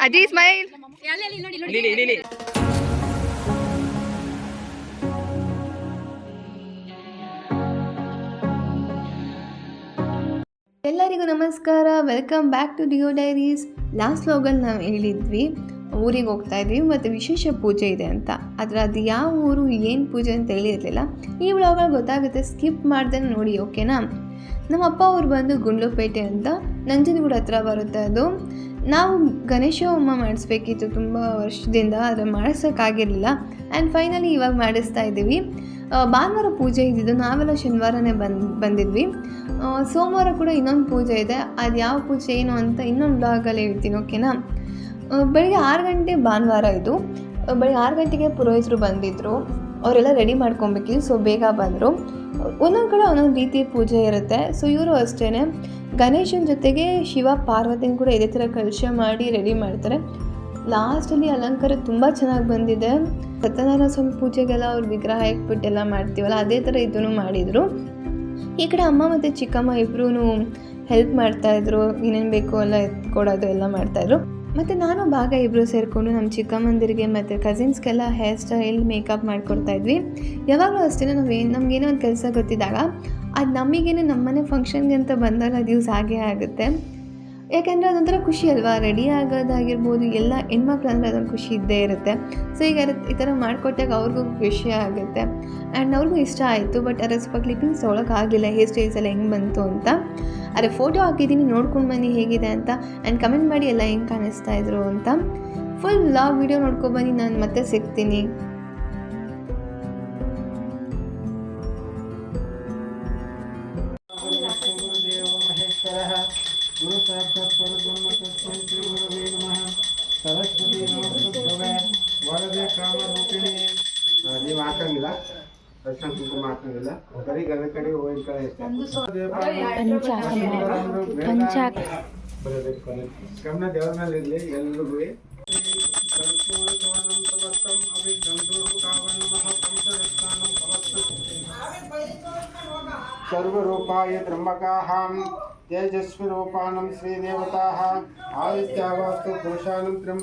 ಅಜಿ smile ಎಲ್ಲರಿಗೂ ನಮಸ್ಕಾರ welcome back to Dio diaries last ವ್ಲಾಗಲ್ಲಿ ನಾವು ಹೇಳಿದ್ವಿ, ಊರಿಗೆ ಹೋಗ್ತಾ ಇದ್ವಿ, ಮತ್ತು ವಿಶೇಷ ಪೂಜೆ ಇದೆ ಅಂತ. ಆದರೆ ಅದು ಯಾವ ಊರು, ಏನು ಪೂಜೆ ಅಂತ ಹೇಳಿರಲಿಲ್ಲ. ಈ ವ್ಲಾಗಲ್ಲಿ ಗೊತ್ತಾಗುತ್ತೆ ಸ್ಕಿಪ್ ಮಾಡ್ದೆ ನೋಡಿ ಓಕೆನಾ ನಮ್ಮ ಅಪ್ಪ ಅವ್ರು ಬಂದು ಗುಂಡ್ಲುಪೇಟೆ ಅಂತ ನಂಜನಗೂಡು ಹತ್ರ ಬರುತ್ತೆ ಅದು. ನಾವು ಗಣೇಶ ಹೋಮ ಮಾಡಿಸ್ಬೇಕಿತ್ತು ತುಂಬ ವರ್ಷದಿಂದ, ಆದರೆ ಮಾಡಿಸೋಕ್ಕಾಗಿರಲಿಲ್ಲ. ಆ್ಯಂಡ್ ಫೈನಲಿ ಇವಾಗ ಮಾಡಿಸ್ತಾ ಇದ್ದೀವಿ. ಭಾನುವಾರ ಪೂಜೆ ಇದ್ದಿದ್ದು ನಾವೆಲ್ಲ ಶನಿವಾರನೇ ಬಂದು, ಬಂದಿದ್ವಿ. ಸೋಮವಾರ ಕೂಡ ಇನ್ನೊಂದು ಪೂಜೆ ಇದೆ. ಅದು ಯಾವ ಪೂಜೆ ಏನು ಅಂತ ಇನ್ನೊಂದು ಬ್ಲಾಗಲ್ಲಿ ಹೇಳ್ತೀನಿ ಓಕೆನಾ ಬೆಳಿಗ್ಗೆ ಆರು ಗಂಟೆ ಭಾನುವಾರ ಇದು. ಬೆಳಿಗ್ಗೆ ಆರು ಗಂಟೆಗೆ ಪುರೋಹಿತರು ಬಂದಿದ್ದರು ಅವರೆಲ್ಲ ರೆಡಿ ಮಾಡ್ಕೊಬೇಕಿತ್ತು ಸೊ ಬೇಗ ಬಂದರು. ಒಂದೊಂದು ಕಡೆ ಒಂದೊಂದು ರೀತಿ ಪೂಜೆ ಇರುತ್ತೆ. ಸೊ ಇವರು ಅಷ್ಟೇ ಗಣೇಶನ ಜೊತೆಗೆ ಶಿವ ಪಾರ್ವತಿನ ಕೂಡ ಇದೇ ಥರ ಕಲಶ ಮಾಡಿ ರೆಡಿ ಮಾಡ್ತಾರೆ. ಲಾಸ್ಟಲ್ಲಿ ಅಲಂಕಾರ ತುಂಬ ಚೆನ್ನಾಗಿ ಬಂದಿದೆ. ಸತ್ಯನಾರಾಯಣ ಸ್ವಾಮಿ ಪೂಜೆಗೆಲ್ಲ ಅವ್ರು ವಿಗ್ರಹ ಇಟ್ಬಿಟ್ಟು ಎಲ್ಲ ಮಾಡ್ತೀವಲ್ಲ, ಅದೇ ಥರ ಇದನ್ನು ಮಾಡಿದರು. ಈ ಕಡೆ ಅಮ್ಮ ಮತ್ತು ಚಿಕ್ಕಮ್ಮ ಇಬ್ಬರೂ ಹೆಲ್ಪ್ ಮಾಡ್ತಾಯಿದ್ರು ಏನೇನು ಬೇಕು ಎಲ್ಲ ಎತ್ಕೊಡೋದು ಎಲ್ಲ ಮಾಡ್ತಾಯಿದ್ರು ಮತ್ತು ನಾನು ಭಾಗ ಇಬ್ಬರು ಸೇರಿಕೊಂಡು ನಮ್ಮ ಚಿಕ್ಕಮ್ಮಂದಿರಿಗೆ ಮತ್ತು ಕಸಿನ್ಸ್ಗೆಲ್ಲ ಹೇರ್ ಸ್ಟೈಲ್ ಮೇಕಪ್ ಮಾಡ್ಕೊಡ್ತಾಯಿದ್ವಿ ಯಾವಾಗಲೂ ಅಷ್ಟೇ ನಾವು ಏನು ನಮಗೇನೋ ಒಂದು ಕೆಲಸ ಗೊತ್ತಿದ್ದಾಗ, ಅದು ನಮಗೇನು ನಮ್ಮನೆ ಫಂಕ್ಷನ್ಗೆ ಅಂತ ಬಂದಾಗ ಅದು ಯೂಸ್ ಆಗೇ ಆಗುತ್ತೆ. ಯಾಕೆಂದರೆ ಅದೊಂಥರ ಖುಷಿ ಅಲ್ವಾ? ರೆಡಿ ಆಗೋದಾಗಿರ್ಬೋದು, ಎಲ್ಲ ಹೆಣ್ಮಕ್ಳು ಅಂದರೆ ಅದೊಂದು ಖುಷಿ ಇದ್ದೇ ಇರುತ್ತೆ. ಸೊ ಈಗ ಈ ಥರ ಮಾಡಿಕೊಟ್ಟಾಗ ಅವ್ರಿಗೂ ಖುಷಿ ಆಗುತ್ತೆ. ಆ್ಯಂಡ್ ಅವ್ರಿಗೂ ಇಷ್ಟ ಆಯಿತು ಬಟ್ ಅದರ ಸ್ವಲ್ಪ ಕ್ಲಿಪ್ಪಿಂಗ್ಸ್ ತೊಗೊಳಕ್ಕಾಗಲಿಲ್ಲ ಹೇರ್ ಸ್ಟೈಲ್ಸ್ ಎಲ್ಲ ಹೆಂಗೆ ಬಂತು ಅಂತ. ಅದೇ ಫೋಟೋ ಹಾಕಿದ್ದೀನಿ, ನೋಡ್ಕೊಂಡು ಬನ್ನಿ ಹೇಗಿದೆ ಅಂತ. ಆ್ಯಂಡ್ ಕಮೆಂಟ್ ಮಾಡಿ ಎಲ್ಲ ಹೆಂಗೆ ಕಾಣಿಸ್ತಾ ಇದ್ರು ಅಂತ. ಫುಲ್ ಲಾಗ್ ವಿಡಿಯೋ ನೋಡ್ಕೊಂಡು ಬನ್ನಿ, ನಾನು ಮತ್ತೆ ಸಿಗ್ತೀನಿ. ಗುರುದೇವ ಮಹೇಶ್ವರಃ ಗುರು ಸಾಕ್ಷಾತ್ ಪರಬ್ರಹ್ಮ ತಸ್ಮೈ ಶ್ರೀ ಗುರುವೇ ನಮಃ ಸರಸ್ವತಿ ನಮಸ್ತುಭ್ಯವೆ ವರದೆ ಕಾಮರೂಪಿಣಿ ನೀವು ಹಾಕಂಗಿಲ್ಲ ದರ್ಶನ ಕುಂಕುಮ ಹಾಕಂಗಿಲ್ಲ ಬರೀ ಗದ ಕಡೆ ಹೋಗಿ ಕಡೆ ಗಮನ ದೇವರ ಮೇಲೆ ಇರಲಿ ಎಲ್ರಿಗೂ ಕರ್ಪೂರ ಸವರ್ಣಂ तेजस्वीरूपाणं श्रीदेवता आदिवास्तु घोषानं त्रिम्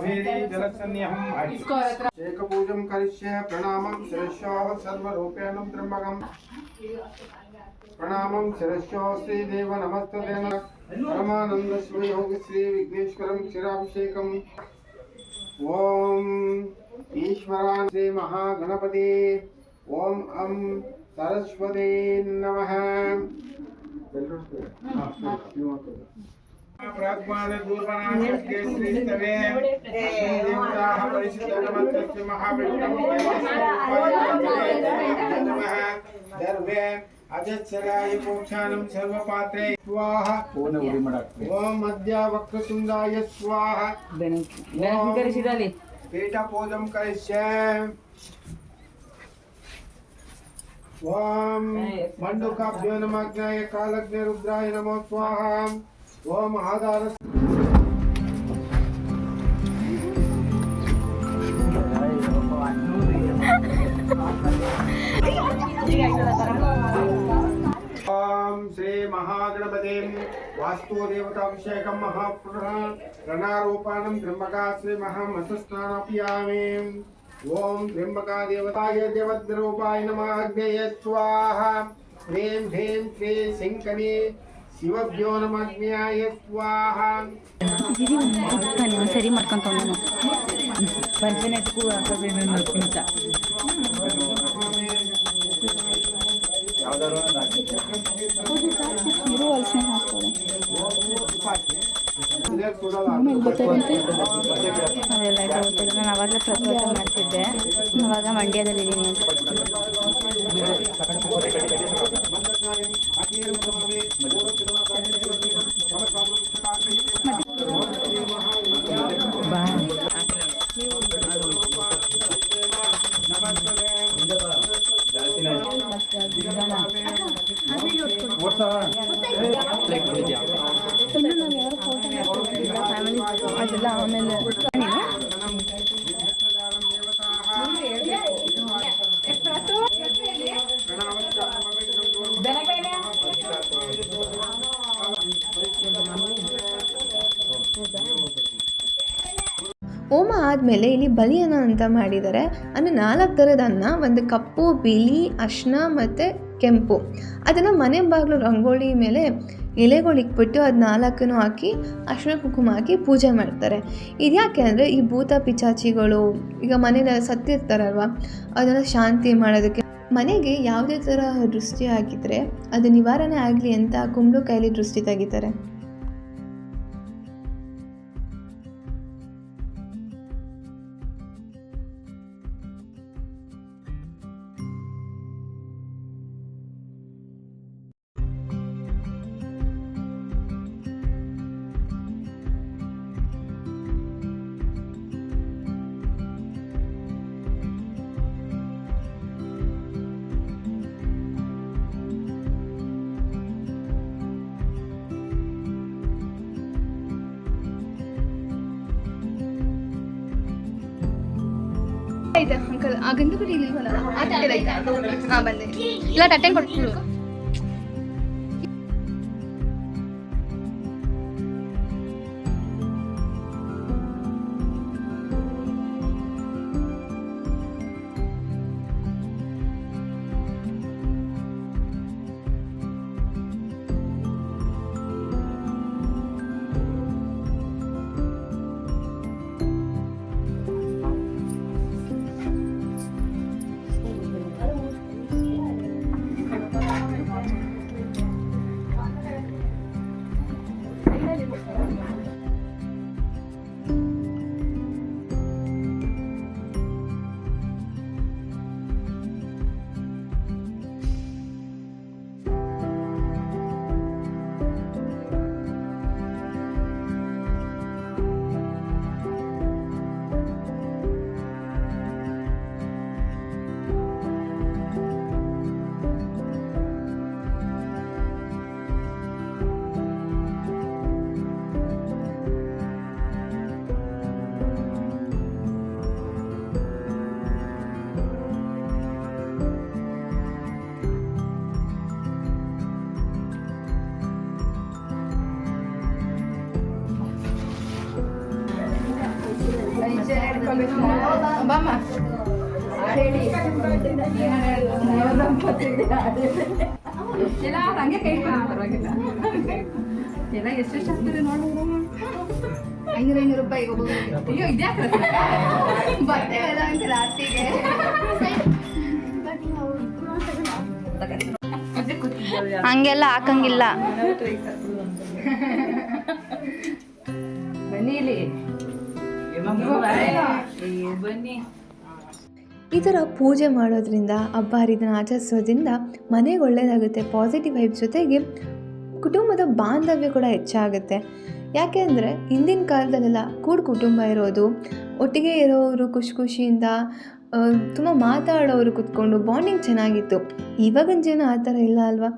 कावेरी जलसन्निहम् शेकपूजं करिष्ये प्रणामं शिरस्योः सर्वरूपेण त्र्यम्बकम्। प्रणामं शिरस्योः श्रीदेव नमस्तदेन परमानन्दस्वयोगश्रीविघ्नेश्वरं क्षीराभिषेकम् ॐ ईश्वरान् श्रीमहागणपते ॐ अं सरस्वती नमः। हाँ, हाँ। ధర్వే అజచ్చరాయ పోక్షానం సర్వపాత్రే స్వాహ ఓం. మధ్య వక్రతుండాయ స్వాహ పీఠపూజం కలిశ్యే ఓం మండుకాభ్యో రుద్రాయ నమో స్వాహ. वो महादारस श्री महागणपते वास्तुदेवताभिषेक महाप्रणारोपाणं त्र्यंबका श्री महामसस्नानापियामि ओम त्र्यंबका देवताय देवद्रूपाय नमः। अग्नये स्वाहा ह्रीं ह्रीं Shri सिंकने Yo no me voy a ir a Juan. No me voy a ir a Juan. No me voy a ir a Juan. No me voy a ir a Juan. No me ಕೊಡಲ್ಲ ಆಮೇಲೆ ಗೊತ್ತಾಗುತ್ತೆ ಅದೆಲ್ಲ ಗೊತ್ತಿಲ್ಲ. ನಾನು ಅವಾಗಲೇ ಪ್ರತಿಭಟನೆ ಮಾಡ್ತಿದ್ದೆ. ಅವಾಗ ಮಂಡ್ಯದಲ್ಲಿದ್ದೀನಿ ಅಂತ. ಫ್ಯಾಮಿಲಿ ಅದೆಲ್ಲ ಆಮೇಲೆ ಹೋಮ ಆದಮೇಲೆ ಇಲ್ಲಿ ಬಲಿಯನ್ನ ಅಂತ ಮಾಡಿದ್ದಾರೆ. ಅಂದರೆ ನಾಲ್ಕು ಥರದ ಅನ್ನ ಒಂದು ಕಪ್ಪು ಬಿಳಿ ಅಶ್ನ ಮತ್ತು ಕೆಂಪು. ಅದನ್ನು ಮನೆ ಬಾಗಿಲು ರಂಗೋಲಿ ಮೇಲೆ ಎಲೆಗಳು ಇಕ್ಬಿಟ್ಟು ಅದು ನಾಲ್ಕನ್ನು ಹಾಕಿ ಅರ್ಶಿನ ಕುಂಕುಮ ಹಾಕಿ ಪೂಜೆ ಮಾಡ್ತಾರೆ. ಇದ್ಯಾಕೆ ಅಂದರೆ ಈ ಭೂತ ಪಿಚಾಚಿಗಳು, ಈಗ ಮನೇಲಿ ಸತ್ತಿರ್ತಾರಲ್ವ, ಅದನ್ನು ಶಾಂತಿ ಮಾಡೋದಕ್ಕೆ. ಮನೆಗೆ ಯಾವುದೇ ಥರ ದೃಷ್ಟಿ ಹಾಕಿದರೆ ಅದು ನಿವಾರಣೆ ಆಗಲಿ ಅಂತ ಕುಂಬಳಕಾಯಲ್ಲಿ ದೃಷ್ಟಿ ತೆಗಿತಾರೆ. ಆಯ್ತಾ ಅಂಕಲ್? ಆ ಗಂಡು ಕಡೆ ಇಲ್ವಲ್ಲ? ಆ ಬಂದೆ. ಇಲ್ಲ ತಟ್ಟೆ ಕೊಟ್ಬಿಡು. ಬಾಮ್ಮ. ಎಲ್ಲ ಹಂಗೆ ಕೈ ಕೊಡಿ ಪರವಾಗಿಲ್ಲ. ಎಲ್ಲ ಎಷ್ಟೆಷ್ಟು ಆಗ್ತದೆ ನೋಡು. ಐನೂರು ಐನೂರು ರೂಪಾಯಿ ಅಯ್ಯೋ ಇದ್ಯಾಕೆ ಬರ್ತೇವಲ್ಲ ಅಂತ ರಾತ್ರಿಗೆ ಹಂಗೆಲ್ಲ ಹಾಕಂಗಿಲ್ಲ. ಬನ್ನಿ ಇಲ್ಲಿ. ಬನ್ನಿ ಈ ಥರ ಪೂಜೆ ಮಾಡೋದ್ರಿಂದ ಹಬ್ಬ ಹರಿದಿನ ಆಚರಿಸೋದ್ರಿಂದ ಮನೆಗೆ ಒಳ್ಳೆಯದಾಗುತ್ತೆ ಪಾಸಿಟಿವ್ ವೈಬ್ ಜೊತೆಗೆ ಕುಟುಂಬದ ಬಾಂಧವ್ಯ ಕೂಡ ಹೆಚ್ಚಾಗುತ್ತೆ. ಯಾಕೆ ಅಂದರೆ ಹಿಂದಿನ ಕಾಲದಲ್ಲೆಲ್ಲ ಕೂಡು ಕುಟುಂಬ ಇರೋದು, ಒಟ್ಟಿಗೆ ಇರೋರು ಖುಷಿ ಖುಷಿಯಿಂದ ತುಂಬ ಮಾತಾಡೋರು ಕುತ್ಕೊಂಡು ಬಾಂಡಿಂಗ್ ಚೆನ್ನಾಗಿತ್ತು. ಇವಾಗಿನ ಜನ ಆ ಥರ ಇಲ್ಲ ಅಲ್ವಾ?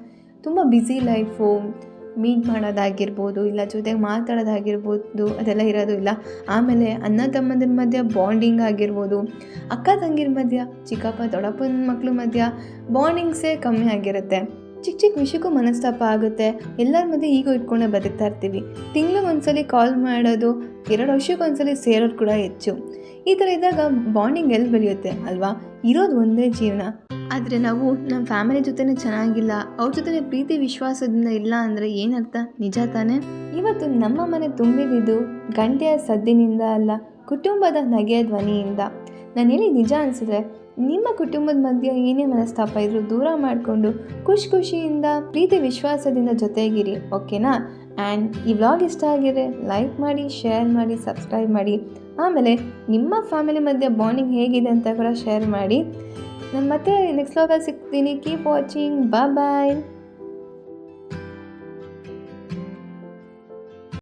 ತುಂಬ ಬ್ಯುಸಿ ಲೈಫು ಮೀಟ್ ಮಾಡೋದಾಗಿರ್ಬೋದು, ಇಲ್ಲ ಜೊತೆಗೆ ಮಾತಾಡೋದಾಗಿರ್ಬೋದು, ಅದೆಲ್ಲ ಇರೋದು ಇಲ್ಲ. ಆಮೇಲೆ ಅಣ್ಣ ತಮ್ಮಂದಿರ ಮಧ್ಯ ಬಾಂಡಿಂಗ್ ಆಗಿರ್ಬೋದು, ಅಕ್ಕ ತಂಗಿರ ಮಧ್ಯ, ಚಿಕ್ಕಪ್ಪ, ದೊಡ್ಡಪ್ಪನ ಮಕ್ಳ ಮಧ್ಯ ಬಾಂಡಿಂಗ್ಸೇ ಕಮ್ಮಿ ಆಗಿರುತ್ತೆ. ಚಿಕ್ಕ ಚಿಕ್ಕ ವಿಷಯಕ್ಕೂ ಮನಸ್ತಾಪ ಆಗುತ್ತೆ. ಎಲ್ಲರ ಮಧ್ಯೆ ಈಗ ಇಟ್ಕೊಂಡೇ ಬದುಕ್ತಾ ಇರ್ತೀವಿ. ತಿಂಗ್ಳಿಗೆ ಒಂದ್ಸಲಿ ಕಾಲ್ ಮಾಡೋದು, ಎರಡು ವರ್ಷಕ್ಕೊಂದ್ಸಲಿ ಸೇರೋದು ಕೂಡ ಹೆಚ್ಚು. ಈ ಥರ ಇದ್ದಾಗ ಬಾಂಡಿಂಗ್ ಎಲ್ಲಿ ಬೆಳೆಯುತ್ತೆ ಅಲ್ವಾ? ಇರೋದು ಒಂದೇ ಜೀವನ. ಆದರೆ ನಾವು ನಮ್ಮ ಫ್ಯಾಮಿಲಿ ಜೊತೆನೇ ಚೆನ್ನಾಗಿಲ್ಲ, ಅವ್ರ ಜೊತೆ ಪ್ರೀತಿ, ವಿಶ್ವಾಸದಿಂದ ಇಲ್ಲ ಅಂದರೆ ಏನರ್ಥ? ನಿಜ ತಾನೇ? ಇವತ್ತು ನಮ್ಮ ಮನೆ ತುಂಬಿದ್ದು ಗಂಟೆಯ ಸದ್ದಿನಿಂದ ಅಲ್ಲ, ಕುಟುಂಬದ ನಗೆಯ ಧ್ವನಿಯಿಂದ. ನಾನು ಹೇಳಿ ನಿಜ ಅನಿಸಿದ್ರೆ, ನಿಮ್ಮ ಕುಟುಂಬದ ಮಧ್ಯೆ ಏನೇ ಮನಸ್ತಾಪ ಇದ್ರು ದೂರ ಮಾಡಿಕೊಂಡು ಖುಷಿ ಖುಷಿಯಿಂದ, ಪ್ರೀತಿ, ವಿಶ್ವಾಸದಿಂದ ಜೊತೆಗಿರಿ, ಓಕೆನಾ? ಆ್ಯಂಡ್ ಈ ವ್ಲಾಗ್ ಇಷ್ಟ ಆಗಿದೆ ಲೈಕ್ ಮಾಡಿ ಶೇರ್ ಮಾಡಿ ಸಬ್ಸ್ಕ್ರೈಬ್ ಮಾಡಿ. ಆಮೇಲೆ ನಿಮ್ಮ ಫ್ಯಾಮಿಲಿ ಮಧ್ಯೆ ಬಾಂಡಿಂಗ್ ಹೇಗಿದೆ ಅಂತ ಕೂಡ ಶೇರ್ ಮಾಡಿ. ನಾನು ಮತ್ತೆ ನೆಕ್ಸ್ಟ್ ವ್ಲಾಗಲ್ಲಿ ಸಿಗ್ತೀನಿ. ಕೀಪ್ ವಾಚಿಂಗ್ ಬಾ ಬಾಯ್